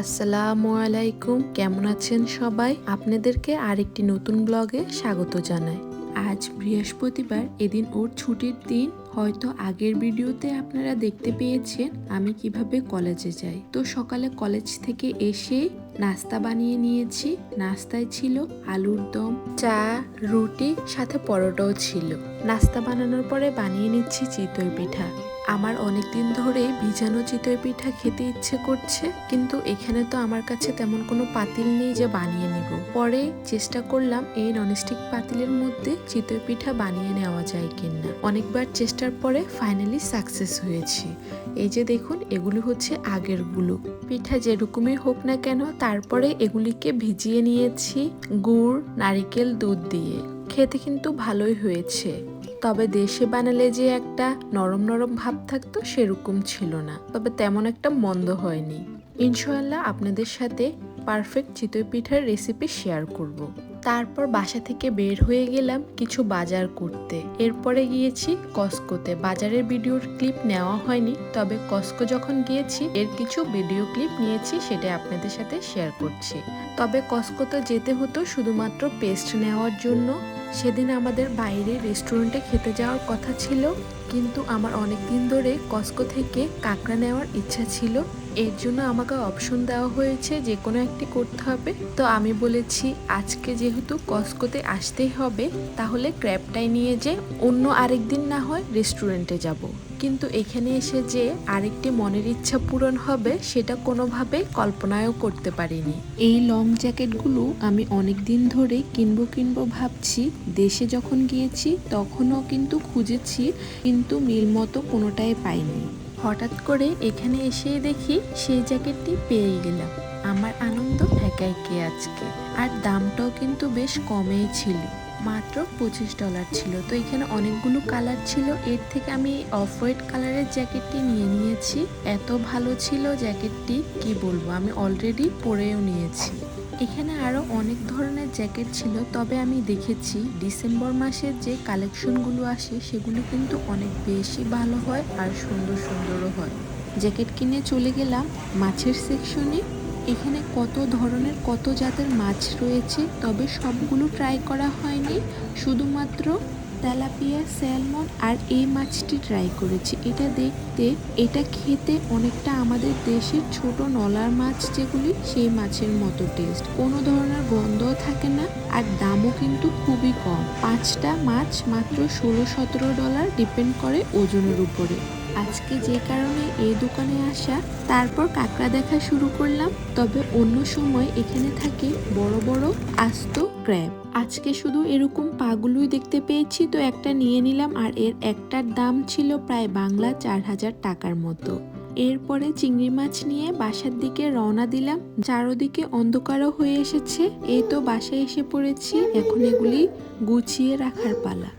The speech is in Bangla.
আসসালামু আলাইকুম। কেমন আছেন সবাই? আপনাদেরকে আরেকটি নতুন ব্লগে স্বাগত জানাই। আজ বৃহস্পতিবার, এদিন ওর ছুটির দিন। হয়তো আগের ভিডিওতে আপনারা দেখতে পেয়েছেন আমি কীভাবে কলেজে যাই। তো সকালে কলেজ থেকে এসে নাস্তা বানিয়ে নিয়েছি। নাস্তায় ছিল আলুর দম, চা, রুটি, সাথে পরোটাও ছিল। নাস্তা বানানোর পরে বানিয়ে নিচ্ছি চিতই পিঠা। আমার অনেক দিন ধরে ভিজানো চিতই পিঠা খেতে ইচ্ছে করছে, কিন্তু এখানে তো আমার কাছে তেমন কোনো পাতিল নেই যে বানিয়ে নেব। পরে চেষ্টা করলাম এই ননস্টিক পাতিলের মধ্যে চিতই পিঠা বানিয়ে নেওয়া যায় কিনা। অনেকবার চেষ্টার পরে ফাইনালি সাকসেস হয়েছি। এই যে দেখুন, এগুলো হচ্ছে আগেরগুলো। পিঠা যেরকমই হোক না কেন, তারপরে এগুলিকে ভিজিয়ে নিয়েছি গুড়, নারিকেল, দুধ দিয়ে। খেতে কিন্তু ভালোই হয়েছে। তবে দেশে বানালে যে একটা নরম নরম ভাব থাকতো সেরকম ছিল না। তবে তেমন একটা মন্দ হয়নি। ইনশাল্লাহ আপনাদের সাথে পারফেক্ট চিতই পিঠার রেসিপি শেয়ার করব। তারপর বাসা থেকে বের হয়ে গেলাম কিছু বাজার করতে। এরপরে গিয়েছি কস্কোতে। বাজারের ভিডিওর ক্লিপ নেওয়া হয়নি, তবে কস্কো যখন গিয়েছি, এর কিছু ভিডিও ক্লিপ নিয়েছি, সেটা আপনাদের সাথে শেয়ার করছি। তবে কস্কোতে যেতে হতো শুধুমাত্র পেস্ট নেওয়ার জন্য। সেদিন আমাদের বাইরে রেস্টুরেন্টে খেতে যাওয়ার কথা ছিল, কিন্তু আমার অনেক দিন ধরে কস্কো থেকে কাঁকড়া নেওয়ার ইচ্ছা ছিল। এর জন্য আমাকে অপশন দেওয়া হয়েছে যে কোনো একটি করতে হবে। তো আমি বলেছি, আজকে যেহেতু কস্কোতে আসতেই হবে, তাহলে ক্র্যাবটাই নিয়ে যে অন্য আরেক দিন না হয় রেস্টুরেন্টে যাব। কিন্তু এখানে এসে যে আরেকটি মনের ইচ্ছা পূরণ হবে, সেটা কোনোভাবে কল্পনায়ও করতে পারিনি। এই লং জ্যাকেটগুলো আমি অনেক দিন ধরে কিনবো কিনবো ভাবছি। দেশে যখন গিয়েছি, তখনও কিন্তু খুঁজেছি, কিন্তু মিল মতো কোনোটাই পাইনি। হঠাৎ করে এখানে এসে দেখি সেই জ্যাকেটটি পেয়ে গেলাম। আমার আনন্দ একা একে আজকে। আর দামটাও কিন্তু বেশ কমেই ছিল। মাত্র পঁচিশ ডলার ছিল। তো এখানে অনেকগুলো কালার ছিল। এর থেকে আমি অফ হোয়াইট কালারের জ্যাকেটটি নিয়ে নিয়েছি। এত ভালো ছিল জ্যাকেটটি কি বলব? আমি অলরেডি পরেও নিয়েছি। এখানে আরও অনেক ধরনের জ্যাকেট ছিল, তবে আমি দেখেছি ডিসেম্বর মাসের যে কালেকশনগুলো আসে, সেগুলো কিন্তু অনেক বেশি ভালো হয় আর সুন্দর সুন্দরও হয়। জ্যাকেট কিনে চলে গেলাম মাছের সেকশনে এখানে কত ধরনের, কত জাতের মাছ রয়েছে, তবে সবগুলো ট্রাই করা হয়নি। শুধুমাত্র তেলাপিয়া, স্যালমন আর এই মাছটি ট্রাই করেছি। এটা দেখতে, এটা খেতে অনেকটা আমাদের দেশের ছোট নলার মাছ যেগুলি, সেই মাছের মতো টেস্ট কোনো ধরনের গন্ধও থাকে না আর দামও কিন্তু খুবই কম। পাঁচটা মাছ মাত্র ষোলো সতেরো ডলার ডিপেন্ড করে ওজনের উপরে। আজকে যে কারণে এই দোকানে আসা, তারপর কাঁকড়া দেখা শুরু করলাম। তবে অন্য সময় এখানে থাকে বড় বড় আস্ত ক্র্যাব। আজকে শুধু এরকম পাগুলোই দেখতে পেয়েছি, তো একটা নিয়ে নিলাম আর এর একটার দাম ছিল প্রায় বাংলা চার হাজার টাকার মতো। এরপরে চিংড়ি মাছ নিয়ে বাসার দিকে রওনা দিলাম। চারোদিকে অন্ধকারও হয়ে এসেছে। এই তো বাসায় এসে পড়েছি। এখন এগুলি গুছিয়ে রাখার পালা।